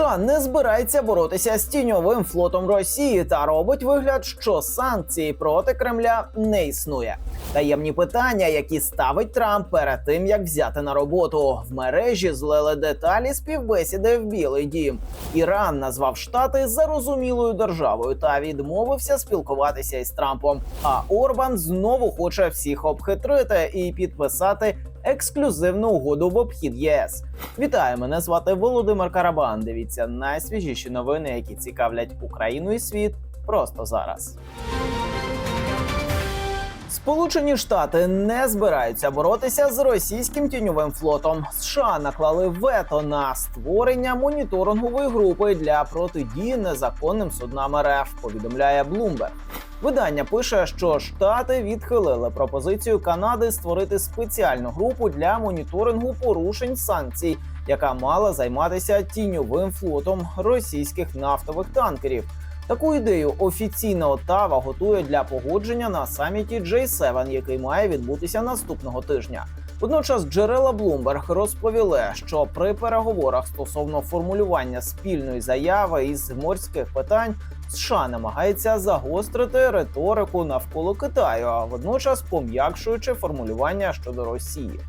США не збирається боротися з тіньовим флотом Росії та робить вигляд, що санкції проти Кремля не існує. Таємні питання, які ставить Трамп перед тим, як взяти на роботу. В мережі злили деталі співбесіди в Білий Дім. Іран назвав Штати зарозумілою державою та відмовився спілкуватися із Трампом. А Орбан знову хоче всіх обхитрити і підписати ексклюзивну угоду в обхід ЄС. Вітаю, мене звати Володимир Карабан. Дивіться найсвіжіші новини, які цікавлять Україну і світ просто зараз. Сполучені Штати не збираються боротися з російським тіньовим флотом. США наклали вето на створення моніторингової групи для протидії незаконним суднам РФ. Повідомляє Bloomberg. Видання пише, що Штати відхилили пропозицію Канади створити спеціальну групу для моніторингу порушень санкцій, яка мала займатися тіньовим флотом російських нафтових танкерів. Таку ідею офіційна Оттава готує для погодження на саміті J7, який має відбутися наступного тижня. Водночас джерела Bloomberg розповіли, що при переговорах стосовно формулювання спільної заяви із морських питань США намагається загострити риторику навколо Китаю, а водночас пом'якшуючи формулювання щодо Росії.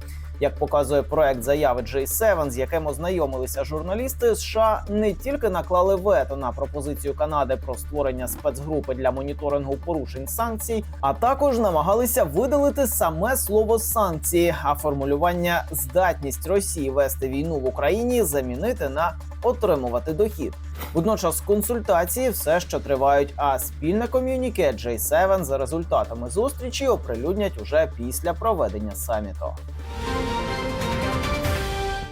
Як показує проект заяви J7, з яким ознайомилися журналісти, США не тільки наклали вето на пропозицію Канади про створення спецгрупи для моніторингу порушень санкцій, а також намагалися видалити саме слово санкції, а формулювання здатність Росії вести війну в Україні замінити на отримувати дохід. Водночас консультації все ще тривають, а спільне ком'юніке J7 за результатами зустрічі оприлюднять уже після проведення саміту.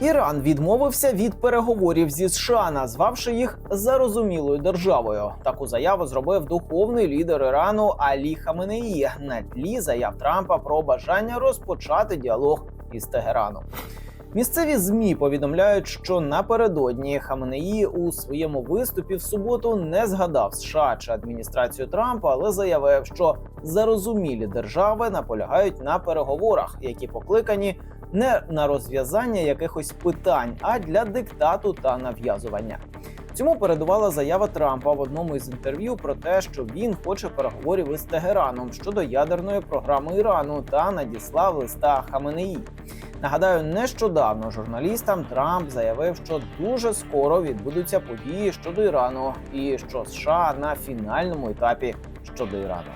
Іран відмовився від переговорів зі США, назвавши їх зарозумілою державою. Таку заяву зробив духовний лідер Ірану Алі Хаменеї на тлі заяв Трампа про бажання розпочати діалог із Тегераном. Місцеві змі повідомляють, що напередодні Хаменеї у своєму виступі в суботу не згадав США чи адміністрацію Трампа, але заявив, що зарозумілі держави наполягають на переговорах, які покликані не на розв'язання якихось питань, а для диктату та нав'язування. Цьому передувала заява Трампа в одному із інтерв'ю про те, що він хоче переговорів із Тегераном щодо ядерної програми Ірану та надіслав листа Хаменеї. Нагадаю, нещодавно журналістам Трамп заявив, що дуже скоро відбудуться події щодо Ірану, і що США на фінальному етапі щодо Ірану.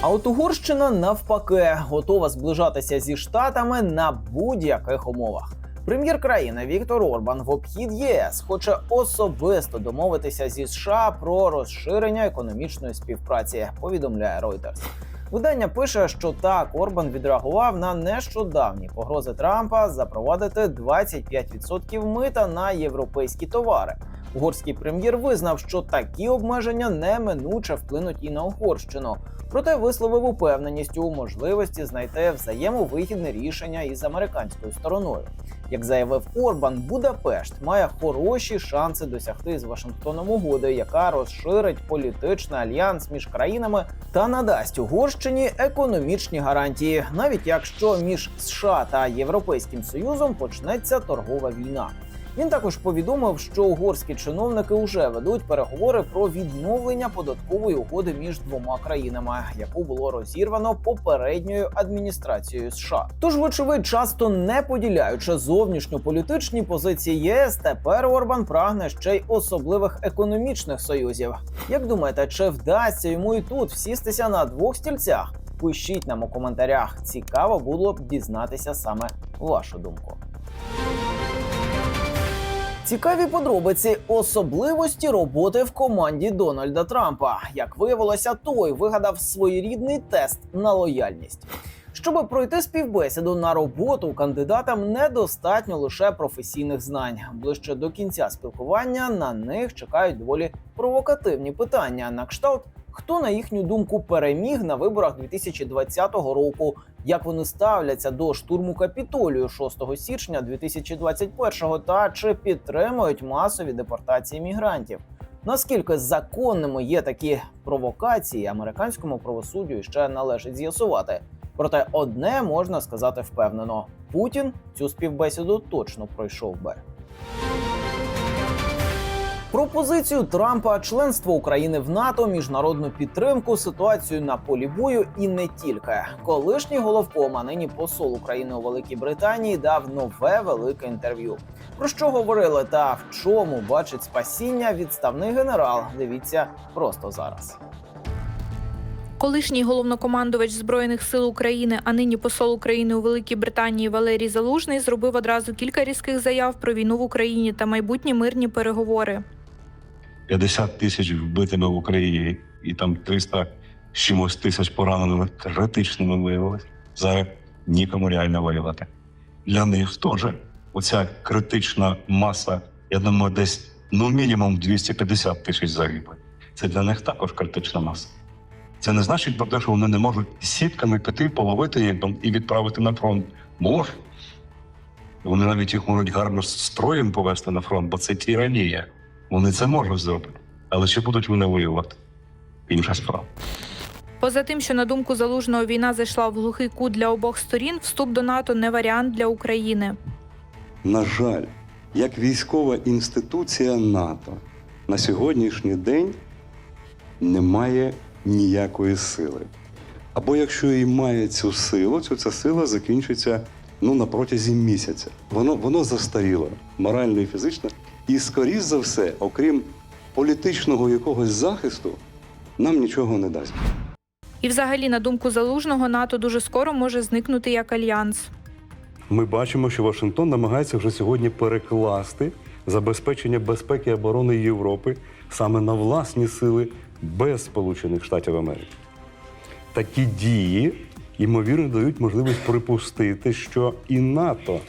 А от Угорщина навпаки готова зближатися зі штатами на будь-яких умовах. Прем'єр країни Віктор Орбан в обхід ЄС хоче особисто домовитися зі США про розширення економічної співпраці. Повідомляє Reuters. Видання пише, що так Орбан відреагував на нещодавні погрози Трампа запровадити 25% мита на європейські товари. Угорський прем'єр визнав, що такі обмеження неминуче вплинуть і на Угорщину. Проте висловив упевненість у можливості знайти взаємовигідне рішення із американською стороною. Як заявив Орбан, Будапешт має хороші шанси досягти з Вашингтоном угоди, яка розширить політичний альянс між країнами та надасть Угорщині економічні гарантії, навіть якщо між США та Європейським Союзом почнеться торгова війна. Він також повідомив, що угорські чиновники вже ведуть переговори про відновлення податкової угоди між двома країнами, яку було розірвано попередньою адміністрацією США. Тож, вочевидь, часто не поділяючи зовнішньополітичні позиції ЄС, тепер Орбан прагне ще й особливих економічних союзів. Як думаєте, чи вдасться йому і тут всістися на двох стільцях? Пишіть нам у коментарях. Цікаво було б дізнатися саме вашу думку. Цікаві подробиці особливості роботи в команді Дональда Трампа. Як виявилося, той вигадав своєрідний тест на лояльність. Щоб пройти співбесіду на роботу, кандидатам недостатньо лише професійних знань. Ближче до кінця спілкування на них чекають доволі провокативні питання на кшталт. Хто на їхню думку переміг на виборах 2020 року? Як вони ставляться до штурму капітолію 6 січня 2021 та чи підтримують масові депортації мігрантів? Наскільки законними є такі провокації, американському правосуддю ще належить з'ясувати. Проте одне можна сказати впевнено: Путін цю співбесіду точно пройшов би. Пропозицію Трампа, членство України в НАТО, міжнародну підтримку, ситуацію на полі бою і не тільки. Колишній головком, а нині посол України у Великій Британії, дав нове велике інтерв'ю. Про що говорили та в чому бачить спасіння відставний генерал? Дивіться просто зараз. Колишній головнокомандувач збройних сил України, а нині посол України у Великій Британії Валерій Залужний зробив одразу кілька різких заяв про війну в Україні та майбутні мирні переговори. 50 тисяч вбитими в Україні і там 300 з чимось тисяч пораненими критичними виявилось. Зараз нікому реально воювати. Для них теж оця критична маса, я думаю, десь ну мінімум 250 тисяч загиблих. Це для них також критична маса. Це не значить про те, що вони не можуть сітками піти, половити їх і відправити на фронт. Можуть. Вони навіть їх можуть гарно з строєм повести на фронт, бо це тиранія. Вони це можуть зробити. Але чи будуть вони воювати? Інша справа. Поза тим, що на думку залужного війна зайшла в глухий кут для обох сторін, вступ до НАТО не варіант для України. На жаль, як військова інституція НАТО на сьогоднішній день не має ніякої сили. Або якщо і має цю силу, то ця сила закінчиться ну, на протязі місяця. Воно, воно застаріло морально і фізично. І, скоріш за все, окрім політичного якогось захисту, нам нічого не дасть. І, взагалі, на думку залужного, НАТО дуже скоро може зникнути як альянс. Ми бачимо, що Вашингтон намагається вже сьогодні перекласти забезпечення безпеки і оборони Європи саме на власні сили без Сполучених Штатів Америки. Такі дії, ймовірно, дають можливість припустити, що і НАТО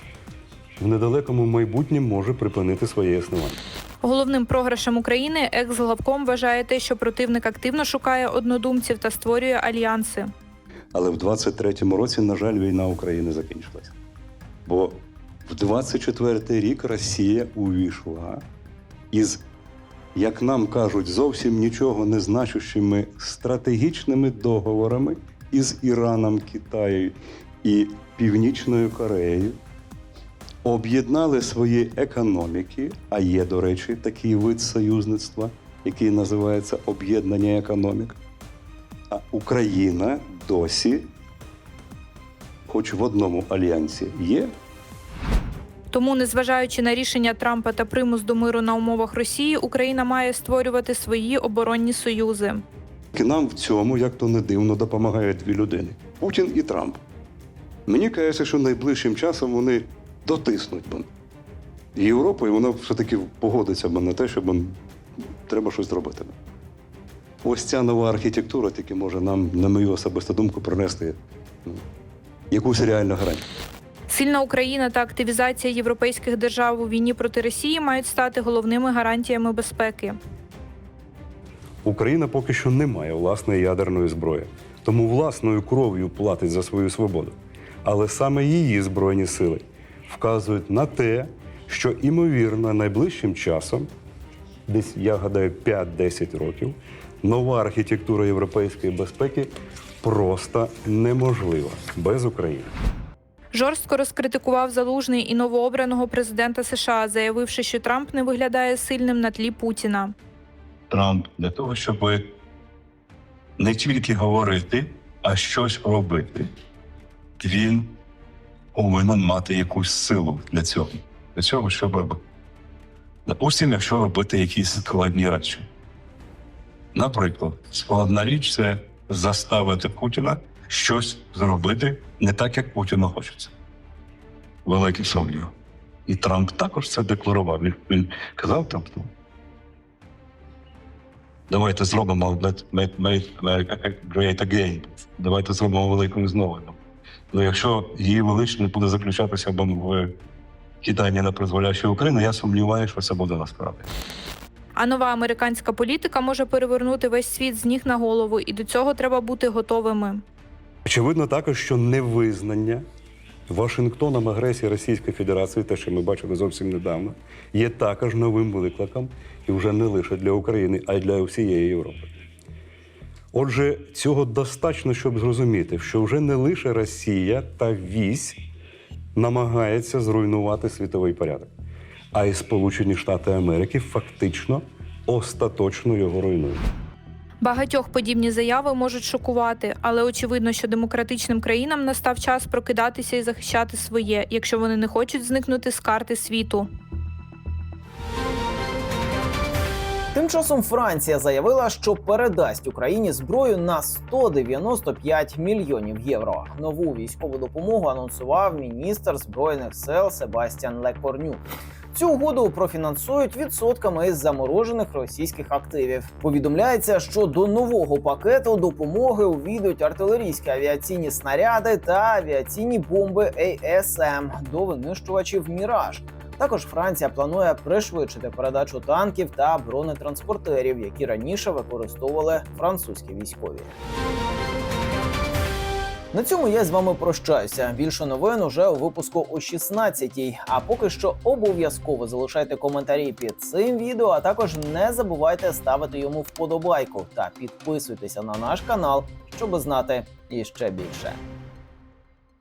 в недалекому майбутньому може припинити своє існування. Головним програшем України екс-главком вважає те, що противник активно шукає однодумців та створює альянси. Але в 23-му році, на жаль, війна України закінчилася. Бо в 24-й рік Росія увійшла із, як нам кажуть, зовсім нічого не значущими стратегічними договорами із Іраном, Китаєм і Північною Кореєю. Об'єднали свої економіки, а є, до речі, такий вид союзництва, який називається об'єднання економік. А Україна досі, хоч в одному альянсі, є. Тому, незважаючи на рішення Трампа та примус до миру на умовах Росії, Україна має створювати свої оборонні союзи. І нам в цьому, як то не дивно, допомагають дві людини: Путін і Трамп. Мені кажеться, що найближчим часом вони дотиснуть б Європу, і вона все-таки погодиться на те, що б треба щось зробити. Ось ця нова архітектура тільки може нам, на мою особисту думку, принести ну, якусь реальну гарантію. Сильна Україна та активізація європейських держав у війні проти Росії мають стати головними гарантіями безпеки. Україна поки що не має власної ядерної зброї, тому власною кров'ю платить за свою свободу. Але саме її збройні сили вказують на те, що імовірно найближчим часом, десь я гадаю 5-10 років, нова архітектура європейської безпеки просто неможлива без України. Жорстко розкритикував залужний і новообраного президента США, заявивши, що Трамп не виглядає сильним на тлі Путіна. Трамп для того, щоб не тільки говорити, а щось робити. Він повинен мати якусь силу для цього. Для цього, щоб, допустимо, якщо робити якісь складні речі. Наприклад, складна річ це заставити Путіна щось зробити не так, як Путіну хочеться. Великий сумнів. І Трамп також це декларував. Він, він казав ну, Давайте зробимо let, make, make America great again. Давайте зробимо великою знову. Ну, якщо її величність буде заключатися в киданні на призволяще України, я сумніваюся, що це буде насправді. А нова американська політика може перевернути весь світ з ніг на голову, і до цього треба бути готовими. Очевидно, також, що невизнання Вашингтоном агресії Російської Федерації, те, що ми бачили зовсім недавно, є також новим викликом і вже не лише для України, а й для всієї Європи. Отже, цього достатньо, щоб зрозуміти, що вже не лише Росія та вісь намагається зруйнувати світовий порядок, а й Сполучені Штати Америки фактично остаточно його руйнують. Багатьох подібні заяви можуть шокувати, але очевидно, що демократичним країнам настав час прокидатися і захищати своє, якщо вони не хочуть зникнути з карти світу. Тим часом Франція заявила, що передасть Україні зброю на 195 мільйонів євро. Нову військову допомогу анонсував міністр збройних сил Себастьян Лекорню. Цю угоду профінансують відсотками із заморожених російських активів. Повідомляється, що до нового пакету допомоги увійдуть артилерійські авіаційні снаряди та авіаційні бомби ASM до винищувачів Міраж. Також Франція планує пришвидшити передачу танків та бронетранспортерів, які раніше використовували французькі військові. На цьому я з вами прощаюся. Більше новин уже у випуску о 16-й. А поки що обов'язково залишайте коментарі під цим відео, а також не забувайте ставити йому вподобайку та підписуйтеся на наш канал, щоб знати іще більше.